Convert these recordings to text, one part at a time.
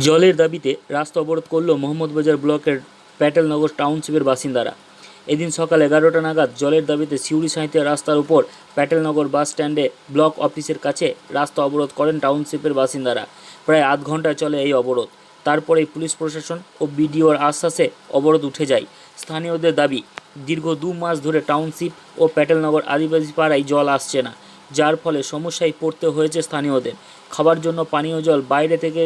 জলের দাবিতে রাস্তা অবরোধ করল মোহাম্মদবাজার ব্লকের প্যাটেলনগর টাউনশিপের বাসিন্দারা। এদিন সকাল এগারোটা নাগাদ জলের দাবিতে সিউড়ি সাঁইতে রাস্তার উপর প্যাটেলনগর বাস স্ট্যান্ডে ব্লক অফিসের কাছে রাস্তা অবরোধ করেন টাউনশিপের বাসিন্দারা। প্রায় আধ ঘণ্টা চলে এই অবরোধ। তারপরেই পুলিশ প্রশাসন ও বিডিওর আশ্বাসে অবরোধ উঠে যায়। স্থানীয়দের দাবি, দীর্ঘ দু মাস ধরে টাউনশিপ ও প্যাটেলনগর আদিবাসী পাড়ায় জল আসছে না, যার ফলে সমস্যায় পড়তে হয়েছে স্থানীয়দের। খাবার জন্য পানীয় জল বাইরে থেকে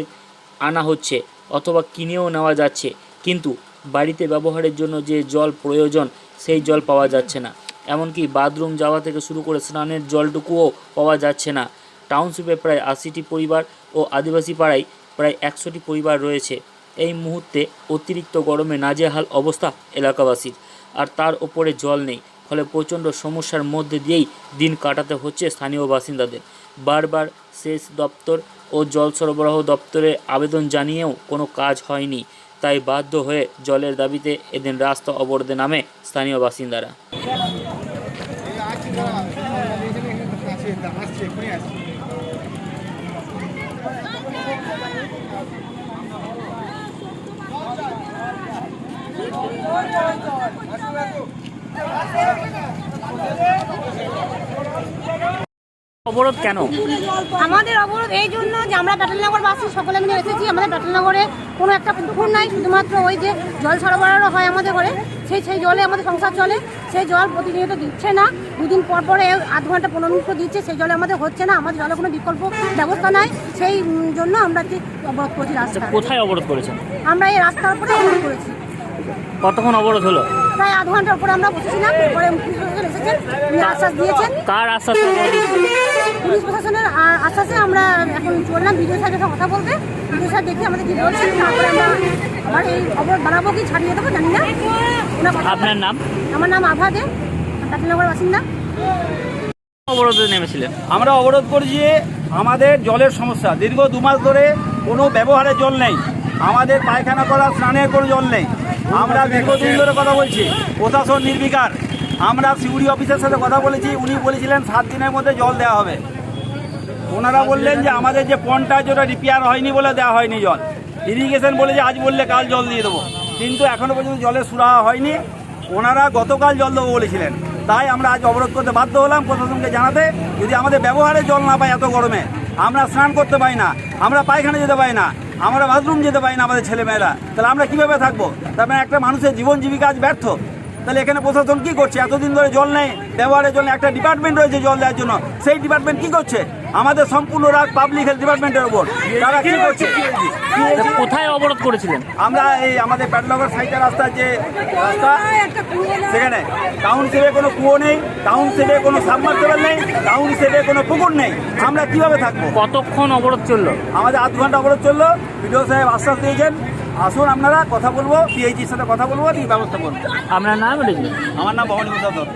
আনা হচ্ছে অথবা কিনেও নেওয়া যাচ্ছে। কিন্তু বাড়িতে ব্যবহারের জন্য যে জল প্রয়োজন, সেই জল পাওয়া যাচ্ছে না। এমনকি বাথরুম যাওয়া থেকে শুরু করে স্নানের জলটুকুও পাওয়া যাচ্ছে না। টাউনশিপে প্রায় আশিটি পরিবার ও আদিবাসী পাড়ায় প্রায় একশোটি পরিবার রয়েছে। এই মুহূর্তে অতিরিক্ত গরমে নাজেহাল অবস্থা এলাকাবাসীর। আর তার ওপরে জল নেই, ফলে প্রচণ্ড সমস্যার মধ্যে দিয়েই দিন কাটাতে হচ্ছে স্থানীয় বাসিন্দাদের। বারবার সেচ দপ্তর ও জল সরবরাহ দপ্তরে আবেদন জানিয়েও কোনো কাজ হয়নি। তাই বাধ্য হয়ে জলের দাবিতে এদিন রাস্তা অবরোধে নামে স্থানীয় বাসিন্দারা। অবরোধ কেন? আমাদের অবরোধ এই জন্য যে আমরা ব্যাটালনগর বাসী সকলে মিলে এসেছি। আমাদের ব্যাটালনগরে কোনো একটা পুকুর নাই শুধুমাত্র ওই যে জল সরবরাহ হয় আমাদের ঘরে। সেই সেই জলে আমাদের সংসার চলে। সেই জল প্রতিনিয়ত দিচ্ছে না। দুদিন পর পরে আধ ঘণ্টা পনেরো মিনিট দিচ্ছে। সেই জলে আমাদের হচ্ছে না। আমাদের জলে কোনো বিকল্প ব্যবস্থা নাই। সেই জন্য আমরা কি অবরোধ করছি রাস্তা কোথায় অবরোধ করেছেন? আমরা এই রাস্তার উপরে অবরোধ করেছি। কতক্ষণ অবরোধ হলো? প্রায় আধ ঘণ্টার উপরে আমরা বসেছিলাম। পরে পুলিশ উনি আশ্বাস দিয়েছেন। কার আশ্বাস পুলিশ প্রশাসনের আশ্বাসে আমরা এখন চললাম সাহেবের সাথে কথা বলতে। সাহেব দেখি আমাদের কি বলছেন তারপরে আমরা আবার এই অবরোধ বাড়াবো কি ছাড়িয়ে দেবো জানি না। আপনার নাম? আমার নাম আভা দে কাটিনগর বাসিন্দা। অবরোধে নেমেছিলেন। আমরা অবরোধ করছি আমাদের জলের সমস্যা। দীর্ঘ দু মাস ধরে কোনো ব্যবহারের জল নেই। আমাদের পায়খানা করা স্নানের কোনো জল নেই। আমরা দীর্ঘদিন ধরে কথা বলছি প্রশাসন নির্বিকার। আমরা সিউড়ি অফিসের সাথে কথা বলেছি উনি বলেছিলেন সাত দিনের মধ্যে জল দেওয়া হবে। ওনারা বললেন যে আমাদের যে পনটা যেটা রিপেয়ার হয়নি বলে দেওয়া হয়নি জল। ইরিগেশন বলে যে আজ বললে কাল জল দিয়ে দেবো। কিন্তু এখনও পর্যন্ত জলের সুরাহা হয়নি। ওনারা গতকাল জল দেবো বলেছিলেন। তাই আমরা আজ অবরোধ করতে বাধ্য হলাম প্রশাসনকে জানাতে যদি আমাদের ব্যবহারে জল না পাই এত গরমে আমরা স্নান করতে পারি না আমরা পায়খানা যেতে পারি না আমরা বাথরুম যেতে পারি না আমাদের ছেলেমেয়েরা তাহলে আমরা কীভাবে থাকব? তার মানে একটা মানুষের জীবন জীবিকা আজ ব্যর্থ। তাহলে এখানে প্রশাসন কি করছে? এতদিন ধরে জল নেই ব্যবহারের জন্য একটা ডিপার্টমেন্ট রয়েছে জল দেওয়ার জন্য। সেই ডিপার্টমেন্ট কি করছে? আমাদের সম্পূর্ণ রাগ পাবলিক হেলথ ডিপার্টমেন্টের ওপর তারা কি করছে? কোথায় অবরোধ করেছিলেন? আমরা এই আমাদের প্যাটলগর সাইকেল রাস্তার যে রাস্তা সেখানে টাউনশিপে কোনো কুয়ো নেই টাউনশিপে কোনো সাবমার্সেবল নেই টাউনশিপে কোনো পুকুর নেই। আমরা কীভাবে থাকব? কতক্ষণ অবরোধ চলল? আমাদের আধ ঘণ্টা অবরোধ চলল। বিডিও সাহেব আশ্বাস দিয়েছেন আসুন আপনারা কথা বলব পিএইচির সাথে কথা বলব ব্যবস্থা করব আপনার নাম? আমার নাম ভবানী প্রসাদ দত্ত